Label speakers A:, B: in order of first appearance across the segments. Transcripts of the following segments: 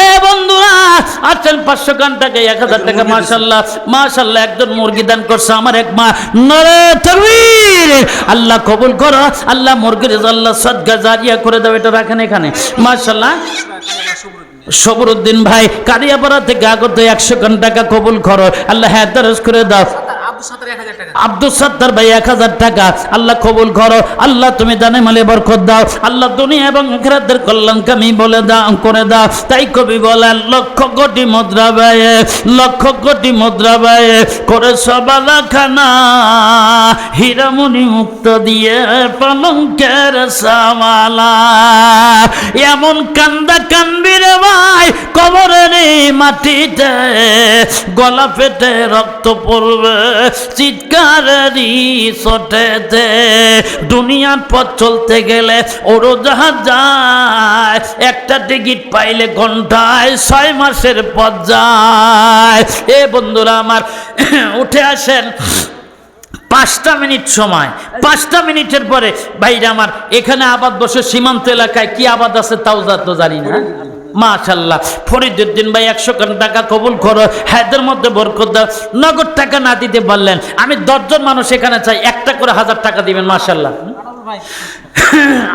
A: এ বন্ধুরা আছেন পাঁচশো খান টাকা এক হাজার টাকা মাশাল্লাহ মাশাল্লাহ একজন মুরগি দান করছে আমার এক মা নরে আল্লাহ কবুল করো আল্লাহ মুরগির আল্লাহ সদগা জারিয়া করে দাও এটা রাখেন এখানে। মাশাল্লাহ সবরুদ্দিন ভাই কারিয়াপাড়া থেকে আগত একশো খান টাকা কবুল করো। আল্লাহ হ্যাঁ দরজ করে দাও। আব্দুল সত্তার ভাই এক হাজার টাকা। আল্লাহ কবুল করো। আল্লাহ তুমি জানে মালে বরকত দাও। আল্লাহ দুনিয়া এবং আখিরাতের কল্যাণ কামি বলে দাও, করে দাও। তাই কবি বলেন, লক্ষ কোটি মুদ্রা ব্যয়ে, লক্ষ কোটি মুদ্রা ব্যয়ে করে সবালা খানা হীরামণি মুক্ত দিয়ে পালঙ্কের সামালা। এমন কান্দা কানবি রে ভাই কবরের মাটিতে, গলা পেটে রক্ত পড়বে চিৎকারেরই সটেতে দুনিয়ার পথ চলতে গেলে উড়োজাহাজ যায়। একটা টিকিট পাইলে ঘন্টায় ছয় মাসের পথ যায়। এ বন্ধুরা আমার, উঠে আসেন। পাঁচটা মিনিট সময়। পাঁচটা মিনিটের পরে বাইরে আমার, এখানে আবাদ বসে সীমান্ত এলাকায় কি আবাদ আছে তাও তো জানি না। মাশাল্লাহ ফরিদুদ্দিন ভাই, একশো টাকা কবুল করো। হায়দের মধ্যে বরকত দাও। নগদ টাকা না দিতে পারলেন। আমি দশজন মানুষ এখানে চাই। একটা করে হাজার টাকা দিবেন মাশাল্লাহ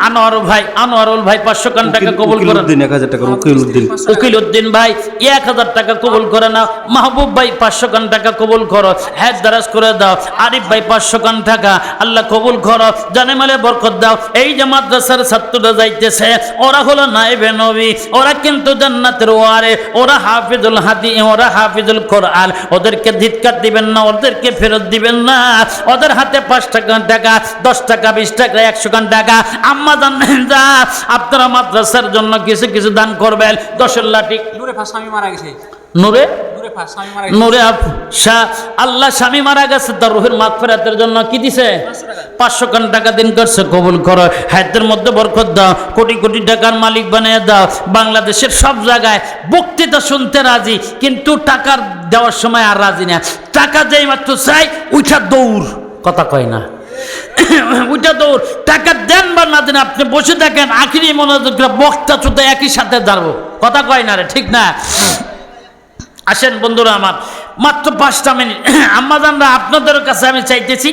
A: আনোয়ার ভাই আনোয়ারুল ভাই পাঁচশো খান টাকা কবুল করেন।
B: এক হাজার টাকা উকিল উদ্দিন।
A: উকিল উদ্দিন ভাই এক হাজার টাকা কবুল করে নাও। মাহবুব ভাই পাঁচশো খান টাকা কবুল করো। হ্যাঁ দারাজ করে দাও। আরিফ ভাই পাঁচশো খান টাকা। আল্লাহ কবুল করো। জানে মালে বরকত দাও। এই যে মাদ্রাসার ছাত্ররা যাইতেছে ওরা হলো নাইবে নবী। ওরা কিন্তু জান্নাতের ওয়ারে। ওরা হাফিজুল হাদি ওরা হাফিজুল কোরআন। ওদেরকে ধিৎকার দিবেন না ওদেরকে ফেরত দিবেন না। ওদের হাতে পাঁচ টাকা টাকা দশ টাকা বিশ টাকা একশো খান টাকা। আম্মা জানেন যা আপনারা মাদ্রাসার জন্য কিছু কিছু দান করবেন। দশের লাঠি।
C: নূরে ফাঁস স্বামী মারা গেছে।
A: নূরে?
C: নূরে
A: শাহ আল্লাহ স্বামী মারা গেছে তার রুহের মাগফিরাতের জন্য কি দিছে? পাঁচশো খান টাকা দিন করছে কবুল করো। মধ্যে বরকত দাও কোটি কোটি টাকার মালিক বানিয়ে দাও। বাংলাদেশের সব জায়গায় বক্তৃতা শুনতে রাজি কিন্তু টাকার দেওয়ার সময় আর রাজি না। টাকা যেই মাত্র চাই উঠা দৌড়। কথা কয় না। ওইটা তো টাকা দেন বা না দেন, আপনি বসে থাকেন, আখিরি মনে বক্তা চুতে একই সাথে দাঁড়বো। কথা কয় না রে, ঠিক না? আসেন বন্ধুরা আমার, মাত্র পাঁচটা মিনিট। আম্মাজানরা, আপনাদের কাছে আমি চাইতেছি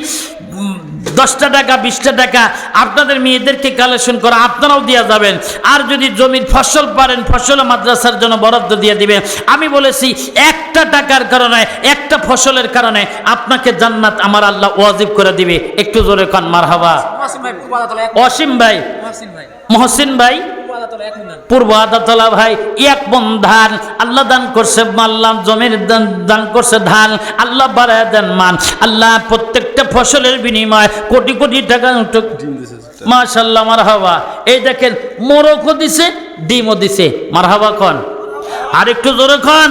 A: দশটা টাকা বিশটা টাকা আপনাদের মেয়েদেরকে কালেকশন করা আপনারাও দিয়ে যাবেন। আর যদি জমির ফসল পারেন ফসল মাদ্রাসার জন্য বরাদ্দ দিয়ে দিবেন আমি বলেছি একটা টাকার কারণে একটা ফসলের কারণে আপনাকে জান্নাত আমার আল্লাহ ওয়াজিব করে দিবে। একটু জোরে কান মার হাবা অসীম ভাই।
C: মহসিন ভাই।
A: মহসিন ভাই
C: পূর্ব আদাতলা
A: ভাই এক মন ধান আল্লাহ দান করছে মাল্লাম জমির দান করছে ধান। আল্লাহ বাড়ায় দেন মান আল্লাহ প্রত্যেকটা ফসলের বিনিময় কোটি কোটি টাকা মাশাল্লাহ মার হাবা এই দেখেন মোরকও দিছে ডিমও দিছে। মার হাবা কন। আর একটু জোরে কন।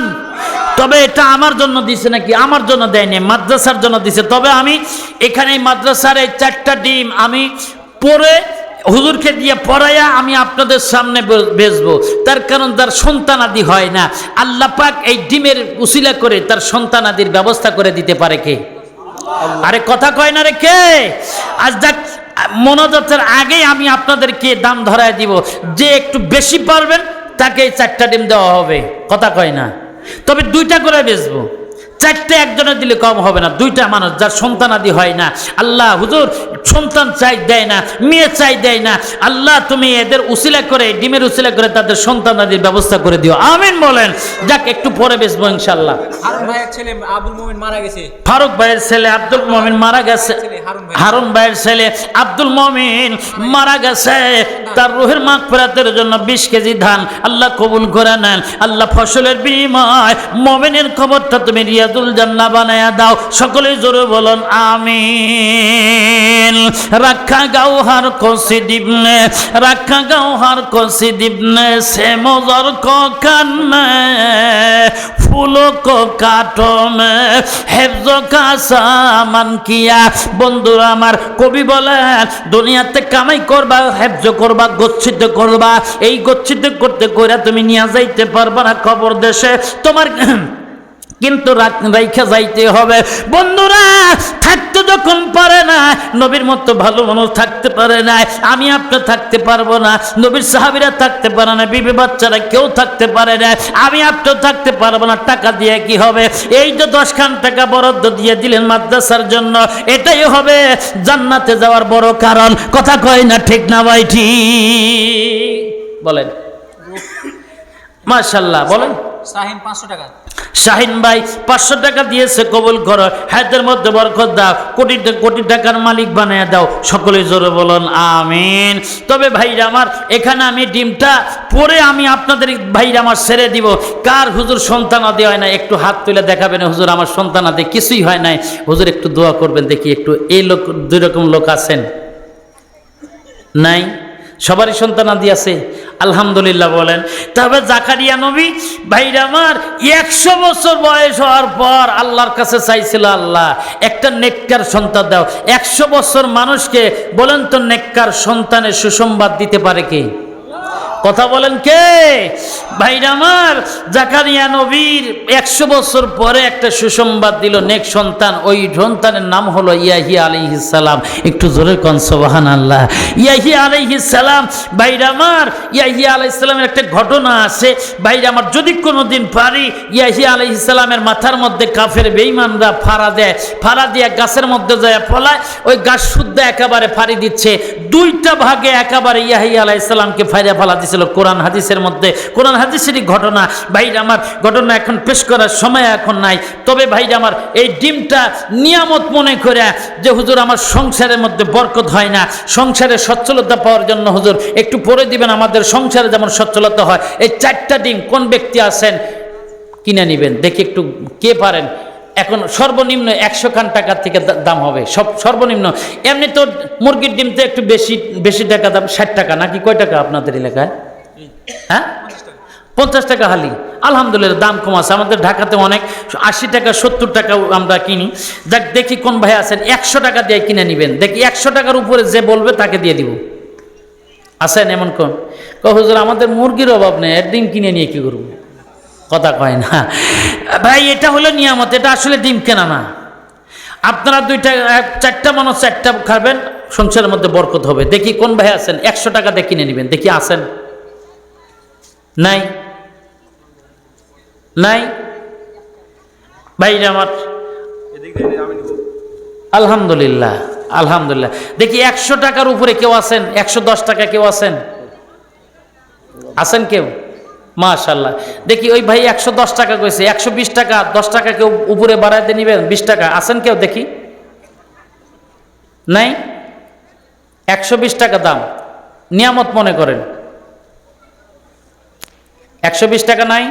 A: তবে এটা আমার জন্য দিছে নাকি? আমার জন্য দেয়নি মাদ্রাসার জন্য দিছে। তবে আমি এখানে মাদ্রাসার এই চারটা ডিম আমি পরে হুজুরকে দিয়ে পড়াইয়া আমি আপনাদের সামনে বেচবো। তার কারণ তার সন্তানাদি হয় না। আল্লাহ পাক এই ডিমের উসিলা করে তার সন্তানাদির ব্যবস্থা করে দিতে পারে কে? আরে কথা কয় না রে কে? আজ দেখ মনোজাতের আগেই আমি আপনাদেরকে দাম ধরায় দিব। যে একটু বেশি পারবেন তাকে চারটা ডিম দেওয়া হবে। কথা কয় না। তবে দুইটা করে বেচবো। চারটে একজনের দিলে কম হবে না দুইটা মানুষ যার সন্তানাদি হয় না। আল্লাহ হুজুর সন্তান চাই দেয় না মেয়ে চাই দেয় না। আল্লাহ তুমি এদের উসিলা করে ডিমের উসিলা করে তাদের সন্তানাদির ব্যবস্থা করে দিও। আমিন বলেন। যাক একটু পরে বেচবো ইনশাল্লাহ
C: হারুন ভাইয়ের ছেলে আব্দুল মোমিন মারা গেছে।
A: ফারুক ভাইয়ের ছেলে আব্দুল মমিন মারা গেছে।
C: হারুন
A: ভাইয়ের ছেলে আব্দুল মমিন মারা গেছে। তার রুহের মাগ ফেরাতের জন্য বিশ কেজি ধান আল্লাহ কবুল করে নেন। আল্লাহ ফসলের বিনিময় মমিনের খবরটা তুমি রিয়াদুল জান্না বানায়া দাও। সকলেই জোরে বলুন, আমিন। রাখা গাওহার কষি দিবনে রাখা গাওহার কষি দিবনে সে মজর কান্নে কিয়া বন্ধুরা আমার, কবি বলেন, দুনিয়াতে কামাই করবা, হেফজ করবা, গচ্ছিত করবা। এই গচ্ছিত করতে কইরা তুমি নিয়ে যাইতে পারবা না খবর দেশে। তোমার কিন্তু রাইখা যাইতে হবে। বন্ধুরা থাকতে যখন পারে না নবীর মতো ভালো মানুষ থাকতে পারে না আমি আপনি থাকতে পারব না নবীর সাহাবিরা থাকতে পারে না বিবি বাচ্চারা কেউ থাকতে পারে না আমি আপনি থাকতে পারব না টাকা দিয়ে কি হবে? এই যে দশখান টাকা বরাদ্দ দিয়ে দিলেন মাদ্রাসার জন্য এটাই হবে জান্নাতে যাওয়ার বড় কারণ। কথা কয় না ঠিক না ভাই ঠিক? বলেন। মাশাল্লাহ বলেন।
C: শাহিন পাঁচশো টাকা।
A: শাহিন ভাই পাঁচশো টাকা দিয়েছে কবুল করো। হাতের মধ্যে বরকত দাও, কোটি কোটি টাকার মালিক বানিয়ে দাও। সকলে জোরে বলুন, আমিন। তবে ভাইরা আমার, এখানে আমি ডিমটা পরে আমি আপনাদের ভাইরা আমার ছেড়ে দিব। কার হুজুর সন্তান সন্তানাদি হয় না? একটু হাত তুলে দেখাবেন, হুজুর আমার সন্তানাদি কিছুই হয় নাই। হুজুর একটু দোয়া করবেন, দেখি একটু এই লোক, দুই রকম লোক আছেন? নাই? সবারই সন্তানাদি আছে? আলহামদুলিল্লাহ বলেন। তবে জাকারিয়া নবী, ভাইরা আমার, একশো বছর বয়স হওয়ার পর আল্লাহর কাছে চাইছিল আল্লাহ, একটা নেককার সন্তান দাও। একশো বছর মানুষকে বলেন তো নেককার সন্তানের সুসংবাদ দিতে পারে কে? কথা বলেন কে? ভাইরা আমার, জাকারিয়া নবীর একশো বছর পরে একটা সুসংবাদ দিল, নেক সন্তান, ওই সন্তানের নাম হলো ইয়াহি আলাইহিসালাম একটু জোরে কন সোবাহান আল্লাহ ইয়াহি আলাইহিসালাম ভাইরা আমার, ইয়াহি আলাইহিসালামের একটা ঘটনা আছে। ভাইরা আমার, যদি কোনো দিন পারি, ইয়াহি আলাইহিসালামের মাথার মধ্যে কাফের বেইমানরা ফাড়া দেয়, ফাড়া দিয়ে গাছের মধ্যে যায়, ফলায়, ওই গাছ শুদ্ধ একেবারে ফাড়ি দিচ্ছে। দুইটা ভাগে একেবারে ইয়াহি আলাইহিসালামকে ফাইরা ফালা দিছিল কোরআন হাদিসের মধ্যে, কোরআন হাদিসেরই ঘটনা। ভাইরা আমার ঘটনা এখন পেশ করার সময় এখন নাই। তবে ভাইরা আমার এই ডিমটা নিয়ামত মনে করে যে, হুজুর, আমার সংসারের মধ্যে বরকত হয় না। সংসারে সচ্ছলতা পাওয়ার জন্য হুজুর, একটু পরে দিবেন। আমাদের সংসারে যেমন সচ্ছলতা হয়, এই চারটা ডিম কোন ব্যক্তি আছেন কিনে নেবেন? দেখি একটু কে পারেন। এখন সর্বনিম্ন একশো খান টাকার থেকে দাম হবে। সব সর্বনিম্ন। এমনি তো মুরগির ডিম তো একটু বেশি বেশি টাকা দাম, ষাট টাকা, নাকি কয় টাকা আপনাদের এলাকায়? হ্যাঁ? পঞ্চাশ টাকা হালি। আলহামদুলিল্লাহ, দাম কম আছে। আমাদের ঢাকাতে অনেক, আশি টাকা, সত্তর টাকা আমরা কিনি। দেখ দেখি কোন ভাই আছেন। একশো টাকা দিয়ে কিনে নেবেন। দেখি একশো টাকার উপরে যে বলবে তাকে দিয়ে দিব। আছেন এমন কোন? হুজুর, আমাদের মুরগির অভাব নেই ডিম কিনে নিয়ে কি করব? কথা কয় না। ভাই এটা হলো নিয়ামত এটা আসলে ডিম কেনা না। আপনারা দুইটা চারটা মানুষ চারটা খাবেন সংসারের মধ্যে বরকত হবে। দেখি কোন ভাই আছেন একশো টাকা দিয়ে কিনে নেবেন। দেখি আছেন? নাই? নাই? ভাইরা আমার আলহামদুলিল্লাহ আলহামদুলিল্লাহ। দেখি একশো টাকার উপরে কেউ আছেন একশো দশ টাকা কেউ আছেন? আছেন কেউ? মাশাল্লাহ দেখি ওই ভাই একশো দশ টাকা কইছে, একশো বিশ টাকা, দশ টাকা কেউ উপরে বাড়াইতে নিবেন, বিশ টাকা। আছেন কেউ? দেখি। নাই? একশো বিশ টাকা দাম। নিয়ামত মনে করেন। একশো বিশ টাকা নাই?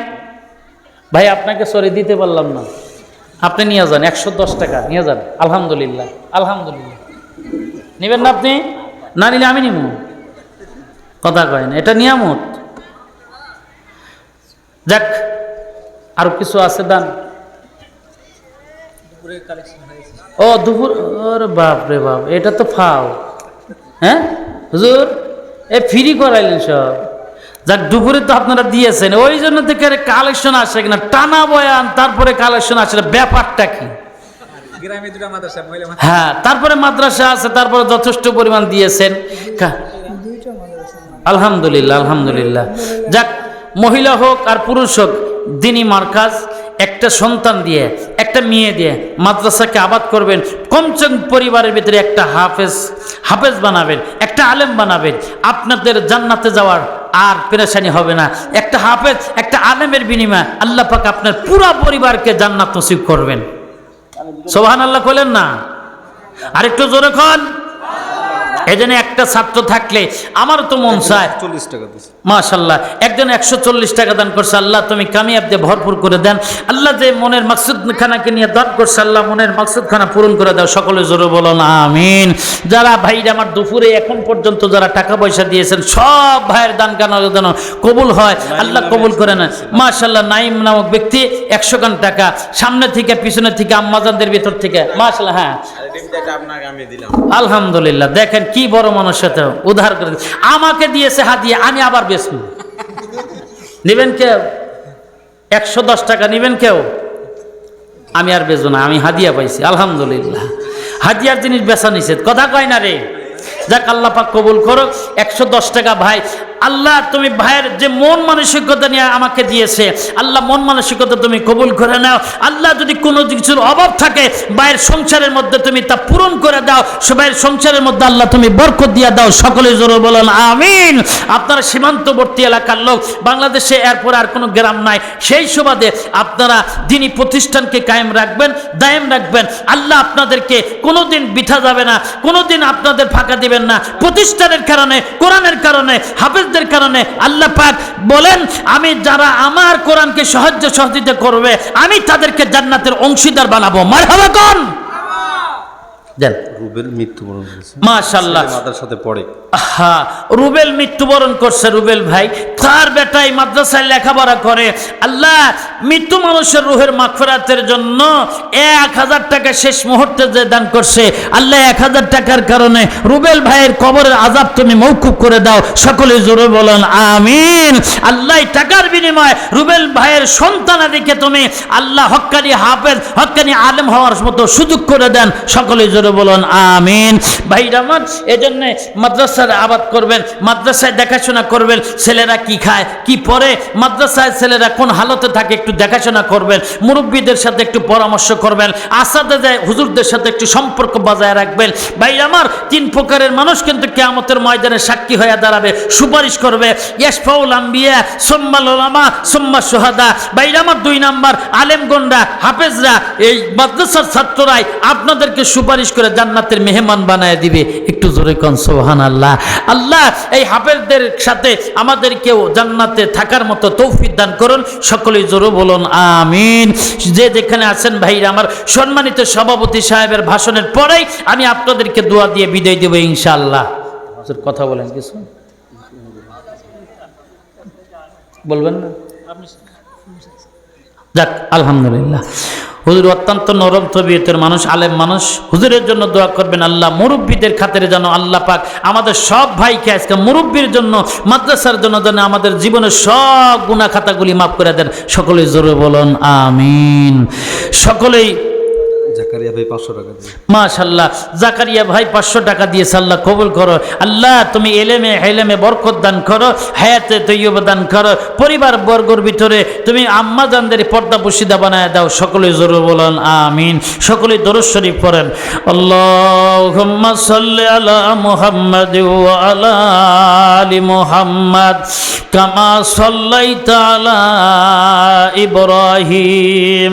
A: ভাই, আপনাকে সরি দিতে পারলাম না। আপনি নিয়ে যান, একশো দশ টাকা, নিয়ে যান। আলহামদুলিল্লাহ আলহামদুলিল্লাহ। নেবেন না আপনি? না নিলে আমি নিব। কথা কয়েন এটা নিয়ামত। যাক আরও কিছু আছে দান?
C: দুপুরে কালেকশন হয়েছে
A: ও দুপুর ওরে বাপ রে বাপ এটা তো ফাও। হ্যাঁ? হুজুর এ ফ্রি করাইলেন সব। যাক দুপুরে তো আপনারা দিয়েছেন ওই জন্য থেকে কালেকশন আসে কিনা টানা বয়ান তারপরে কালেকশন আসে না, ব্যাপারটা কি?
C: গ্রামে দুটা মাদ্রাসা মহিলা মাদ্রাসা।
A: হ্যাঁ তারপরে মাদ্রাসা আছে তারপরে যথেষ্ট পরিমাণ দিয়েছেন। আলহামদুলিল্লাহ আলহামদুলিল্লাহ। যাক মহিলা হোক আর পুরুষ হোক দিনী মার্কাজ একটা সন্তান দিয়ে একটা মেয়ে দিয়ে মাদ্রাসাকে আবাদ করবেন কমচং পরিবারের ভিতরে একটা হাফেজ হাফেজ বানাবেন একটা আলেম বানাবেন আপনাদের জান্নাতে যাওয়ার আর পেরেশানি হবে না। একটা হাফেজ একটা আলেমের বিনিময়ে আল্লাহ পাক আপনার পুরা পরিবারকে জান্নাত নসিব করবেন। সোহান আল্লাহ কইলেন না? আরেকটু জোরে খন এই জন্য একটা ছাত্র থাকলে আমারও তো মন চায়।
B: চল্লিশ টাকা
A: মাশাল্লাহ একজন একশো চল্লিশ টাকা দান করছে আল্লাহ তুমি কামিয়াব দিয়ে ভরপুর করে দেন। আল্লাহ যে মনের মাকসুদ খানাকে নিয়ে দান করছে আল্লাহ মনের মাকসুদ খানা পূরণ করে দাও। সকলে জোরে বলো না আমিন। যারা ভাইরা আমার দুপুরে এখন পর্যন্ত যারা টাকা পয়সা দিয়েছেন সব ভাইয়ের দান কানা যেন কবুল হয়? আল্লাহ কবুল করে না মাশাল্লাহ নাইম নামক ব্যক্তি একশো গান টাকা সামনে থেকে পিছনে থেকে আম্মাজানদের ভিতর থেকে। মাশাল্লাহ হ্যাঁ। আলহামদুলিল্লাহ, দেখেন কি বড় মানুষ সাথে উদ্ধার করে আমাকে দিয়েছে হাতিয়ে আমি আবার বেচব। নিবেন কেউ? একশো দশ টাকা নিবেন কেউ? আমি আর বেজো না, আমি হাদিয়া পাইছি, আলহামদুলিল্লাহ। হাদিয়ার জিনিস বেচা নিষেধ। কথা কয় না রে? যাক আল্লাহ পাক কবুল করো। একশো দশ টাকা ভাই। আল্লাহ, তুমি ভাইয়ের যে মন মানসিকতা নিয়ে আমাকে দিয়েছে, আল্লাহ মন মানসিকতা তুমি কবুল করে নাও। আল্লাহ যদি কোনো কিছুর অভাব থাকে, ভাইয়ের সংসারের মধ্যে তুমি তা পূরণ করে দাও। সবাইয়ের সংসারের মধ্যে আল্লাহ তুমি বরকত দিয়ে দাও। সকলে জোরে বলেন, আমিন। আপনারা সীমান্তবর্তী এলাকার লোক, বাংলাদেশে এরপর আর কোনো গ্রাম নাই। সেই সুবাদে আপনারা দিনী প্রতিষ্ঠানকে কায়েম রাখবেন, দায়েম রাখবেন। আল্লাহ আপনাদেরকে কোনোদিন বিঠা যাবে না, কোনোদিন আপনাদের ফাঁকা দিবেন না। প্রতিষ্ঠানের কারণে, কোরআনের কারণে, হাফেজদের কারণে আল্লাহ পাক বলেন, আমি যারা আমার কোরআনকে সাহায্য সহযোগিতা করবে, আমি তাদেরকে জান্নাতের অংশীদার বানাবো। মারহাবা কোন? দেন
B: রুবেল মৃত্যুবরণ করেছে।
A: মাশাল্লাহ
B: ছেলে মাদ্রাসাতে পড়ে।
A: হ্যাঁ রুবেল মৃত্যুবরণ করছে রুবেল ভাই। তার বেটাই মাদ্রাসায় লেখাপড়া করে। আল্লাহ মৃত্যু মানুষের রুহের মাগফিরাতের জন্য এক হাজার টাকা শেষ মুহূর্তে যে দান করছে আল্লাহ এক হাজার টাকার কারণে রুবেল ভাইয়ের কবরের আজাব তুমি মৌকুব করে দাও। সকলে জোরে বলেন আমিন। আল্লাহ টাকার বিনিময়ে রুবেল ভাইয়ের সন্তানাদিকে তুমি আল্লাহ হক্কানি হাফেজ হক্কানি আলেম হওয়ার মতো সুযোগ করে দেন। সকলে জোরে বলুন আমিন। ভাইরা আমার, এজন্য মাদ্রাসার আবাদ করবেন, মাদ্রাসায় দেখাশোনা করবেন, ছেলেরা কি খায়, কি পরে, মাদ্রাসায় ছেলেরা কোন হালতে থাকে একটু দেখাশোনা করবেন, মুরব্বীদের সাথে একটু পরামর্শ করবেন, আসাদে যায় হুজুরদের সাথে একটু সম্পর্ক বজায় রাখবেন। ভাই আমার, তিন প্রকারের মানুষ কিন্তু কেয়ামতের ময়দানে সাক্ষী হয়ে দাঁড়াবে, সুপারিশ করবে ইয়াসফাউল আম্বিয়া সোম্মাল ওলামা সোম্মা সোহাদা। ভাই আমার, দুই নাম্বার আলেমগন্ডা হাফেজরা, এই মাদ্রাসার ছাত্ররাই আপনাদেরকে সুপারিশ করে জান্নাতের মেহমান বানায় দিবে। একটু জোরে কন সোহান আল্লাহ আল্লাহ এই হাফেজদের সাথে আমাদেরকেও জান্নাতে থাকার মতো তৌফিক দান করুন। সকলেই জোরে বলুন, আমিন। যে যেখানে আছেন ভাইরা, আমার সম্মানিত সভাপতি সাহেবের ভাষণের পরেই আমি আপনাদেরকে দোয়া দিয়ে বিদায় দেবো, ইনশাআল্লাহ। কথা বলেন কিছু। বলবেন না? যাক, আলহামদুলিল্লাহ। হুজুর অত্যন্ত নরম তবিয়তের মানুষ, আলেম মানুষ। হুজুরের জন্য দোয়া করবেন আল্লাহ, মুরব্বীদের খাতিরে যেন আল্লাহ পাক আমাদের সব ভাইকে আজকে মুরব্বীর জন্য, মাদ্রাসার জন্য যেন আমাদের জীবনের সব গুণা খাতাগুলি মাফ করে দেন। সকলেই জোরে বলুন, আমিন। সকলেই
B: জাকারিয়া ভাই পাঁচশো টাকা দিয়ে।
A: মাশাল্লাহ জাকারিয়া ভাই পাঁচশো টাকা দিয়েছে আল্লাহ কবুল করো। আল্লাহ, তুমি এলেমে, হেলেমে বরকত দান করো, হায়াতে তৈয়ব দান করো। পরিবার বর্গর ভিতরে তুমি আম্মা জানদের পর্দা পুশিদা বানায় দাও। সকলে জোরে বলেন, আমিন। সকলে দরুদ শরীফ পড়েন। আল্লাহুম্মা সাল্লি আলা মুহাম্মাদ ওয়া আলি মুহাম্মাদ, কামা সাল্লাইতা আলা ইব্রাহিম।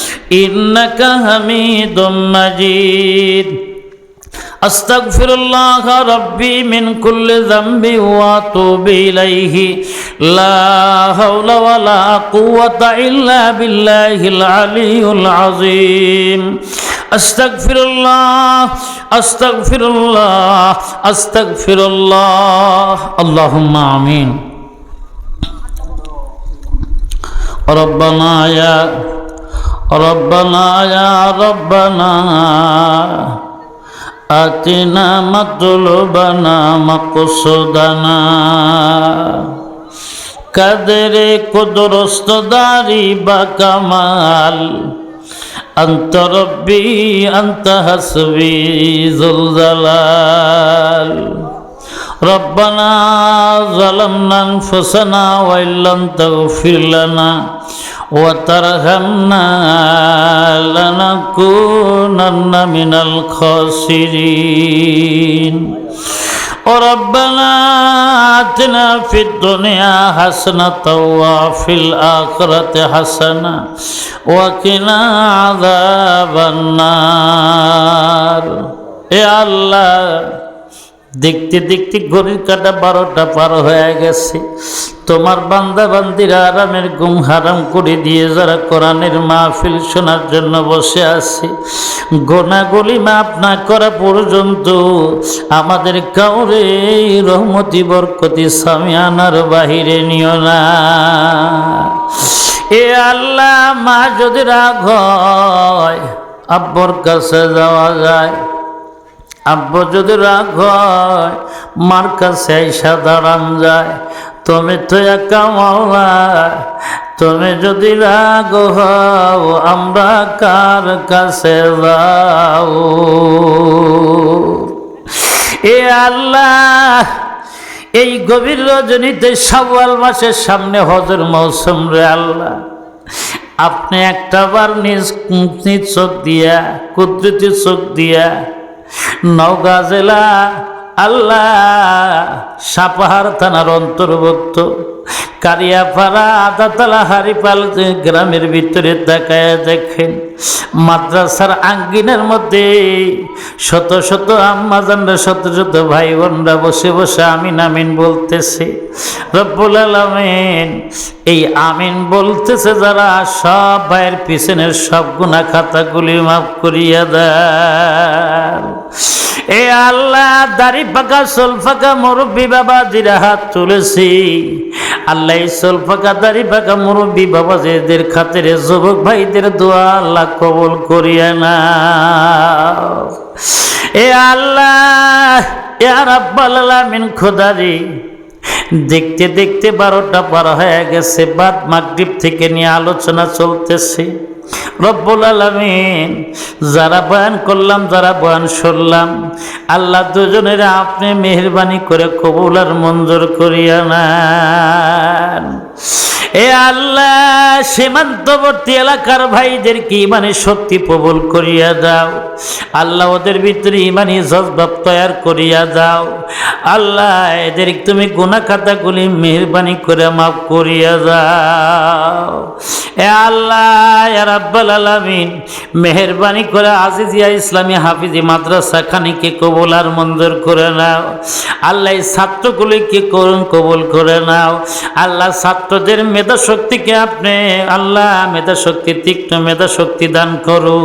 A: إنك حميد مجيد أستغفر الله ربي من كل ذنب وأتوب إليه لا حول ولا قوة إلا بالله العلي العظيم أستغفر الله أستغفر الله أستغفر الله اللهم آمين ربنا يا ربنا يا ربنا آتنا مطلوبنا مقصودنا قدر قدرست داری با کمال انت ربی انت حسبی ذلزلال ربنا ظلمنا انفسنا وإن لم تغفر لنا وترحمنا لنكونن من الخاسرين. وربنا آتنا في الدنيا حسنة وفي الآخرة حسنة وقنا عذاب النار. يا الله দেখতে দেখতে ঘড়ির কাটা বারোটা পার হয়ে গেছে। তোমার বান্দা বান্দিরা আরামের ঘুম হারাম করে দিয়ে যারা কোরআনের মাহফিল শোনার জন্য বসে আছে, গোনাগুলি মাপ না করা পর্যন্ত আমাদের কাউরে রহমতি, বরকতি সামিয়ানার বাহিরে নিও না। এ আল্লাহ মা যদি রাগ হয়, আব্বর কাছে যাওয়া যায়। আব্বু যদি রাগ হয়, মার কাছে দাঁড়ান যায়, তুমি তো একা মাওলা তুমি যদি রাগ হও, আমরা কার কাছে যাও? এ আল্লাহ, এই গভীর রজনীতে সাওয়াল মাসের সামনে হজর মৌসুম রে আল্লাহ। আপনি একটা বার নিজ নিজ চোখ দিয়া কুদরতি চোখ দিয়া নওগাঁ জেলা আল্লাহ সাপাহার থানার অন্তর্ভুক্ত। কারিয়াপাড়া আদাতলা হারিপাল গ্রামের ভিতরে তাকায় দেখেন, মাদ্রাসার আঙ্গিনের মধ্যে শত শত আম্মাজানরা শত শত ভাই বোনরা বসে বসে আমিন আমিন বলতেছে। রব্বুল আলমিন এই আমিন বলতেছে যারা, সব ভাইয়ের পিছনের সব গুণা খাতাগুলি মাফ করিয়া দেন। এ আল্লাহ দাড়ি পাকা, সোল ফাঁকা মুরব্বী বাবাজিরা হাত তুলেছি। আল্লাহ সোল ফাঁকা দাড়ি পাকা, মুরব্বী বাবাজিদের খাতিরে যুবক ভাইদের দোয়া আল্লাহ কবল করিয়া না এ আল্লাহ এ রাব্বাল আলামিন খোদারি, দেখতে দেখতে বারোটা পার হয়ে গেছে, বাদ মাগরিব থেকে নিয়ে আলোচনা চলতেছে। রব্বুল আলমিন, যারা বয়ান করলাম, যারা বয়ান শুনলাম, আল্লাহ দুজনের আপনি মেহরবানি করে কবুল আর মঞ্জুর করিয়া নেন। এ আল্লাহ, সীমান্তবর্তী এলাকার ভাইদেরকে ইমানে শক্তি প্রবল করিয়া দাও। আল্লাহ ওদের ভিতরে ইমানি জজবাব তৈয়ার করিয়া দাও। আল্লাহ এদের তুমি গুণা খাতাগুলি মেহরবানি করে মাফ করিয়া দাও। এ আল্লাহ রাব্বাল আলামিন, মেহরবানি করে আজিজিয়া ইসলামী হাফিজি মাদ্রাসা খানিকে কবুল আর মঞ্জুর করে নাও। আল্লাহ ছাত্রগুলিকে করুন কবুল করে নাও। আল্লাহ ছাত্রদের মেধা শক্তিকে আপনি আল্লাহ মেধা শক্তি তীক্ষ্ণ মেধা শক্তি দান করো।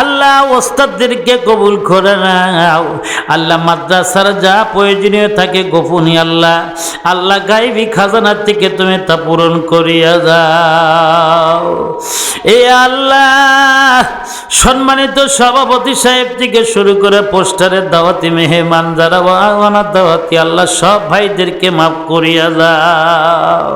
A: আল্লাহ ওস্তাদদেরকে কবুল করে নাও। আল্লাহ মাদ্রাসার যা প্রয়োজনীয় থাকে গোপনী আল্লাহ। আল্লাহ গাইবি খাজানার থেকে তুমি তা পূরণ করিয়া যাও। এ আল্লাহ সম্মানিত সভাপতি সাহেব থেকে শুরু করে পোস্টারের দাওয়াতি মেহমান যারা দাওয়াতি, আল্লাহ সব ভাইদেরকে মাফ করিয়া যাও।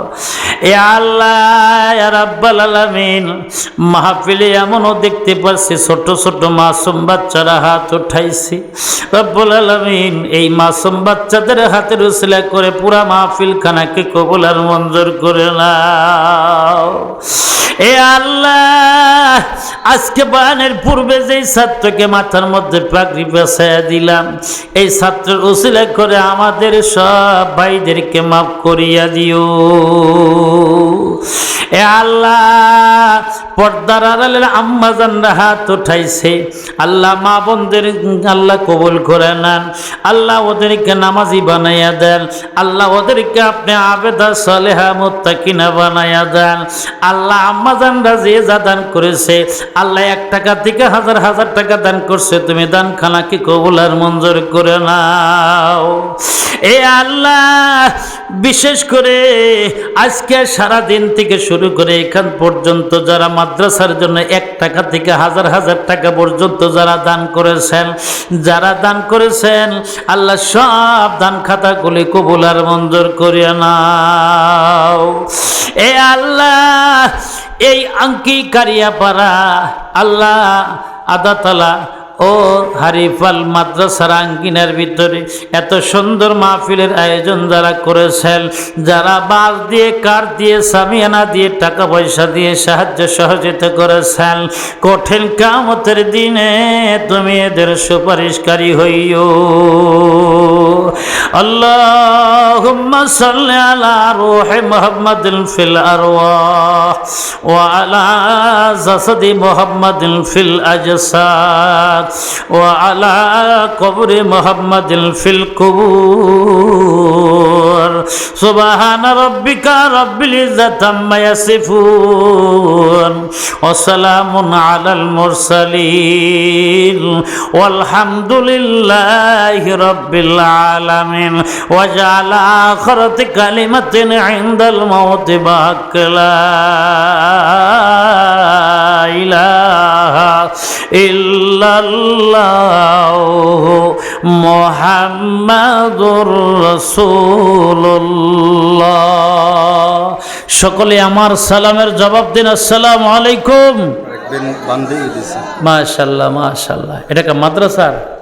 A: মাহফিলে এমনও দেখতে পারছি ছোট ছোট মাসুম বাচ্চারা হাত উঠাইছে। রব্বুল আলামিন, এই মাসুম বাচ্চাদের হাতের উসিলা করে পুরা মাহফিল খানাকে কবুলার মঞ্জুর করে নাও। এ আল্লাহ, আজকে বায়ানের পূর্বে যেই ছাত্রকে মাথার মধ্যে পাগড়ি বেসাইয়া দিলাম, এই ছাত্রের উসিলা করে আমাদের সব ভাইদেরকে মাফ করিয়া দিও। এ আল্লাহ, পর্দার আড়ালের আম্মা জানরা হাত উঠাইছে। আল্লাহ মা বোনদের, আল্লাহ কবুল করে নেন। আল্লাহ ওদেরকে নামাজি বানাইয়া দেন। আল্লাহ ওদেরকে আপনি আবেদা সালেহা মুত্তাকিনা বানাইয়া দেন। আল্লাহ আম্মা যে যা দান করেছে, আল্লাহ এক টাকা থেকে হাজার হাজার টাকা দান করছে, তুমি দান খানাকে কবুল আর মঞ্জুর করে নাও। এ আল্লাহ, বিশেষ করে আজকে সারা দিন থেকে শুরু করে এখান পর্যন্ত যারা মাদ্রাসার জন্য এক টাকা থেকে হাজার হাজার টাকা পর্যন্ত যারা দান করেছেন, যারা দান করেছেন, আল্লাহ সব দান খাতাগুলি কবুল আর মঞ্জুর করিয়া নাও। এ আল্লাহ এই আঙ্কি কারিয়া পারা আল্লাহ আদাতলা ও হারিফাল মাদ্রাসার আঙ্গিনার ভিতরে এত সুন্দর মাহফিলের আয়োজন যারা করেছেন যারা বাস দিয়ে কার দিয়ে সামিয়ানা দিয়ে টাকা পয়সা দিয়ে সাহায্য সহযোগিতা করেছেন কঠিন কামতের দিনে তুমি এদের সুপারিশকারী হইও اللهم صل على روح محمد في الأرواح وعلى جسد محمد في الأجساد وعلى قبر محمد في القبور سبحان ربك رب العزة ما يصفون وسلام على المرسلين والحمد لله رب العالمين وجعل آخر كلمة عند الموت باقلا ইলাহা সকলে আমার সালামের জবাব দিন। আসসালাম আলাইকুম। মাশাল্লাহ মাশাল্লাহ এটা মাদ্রাসার?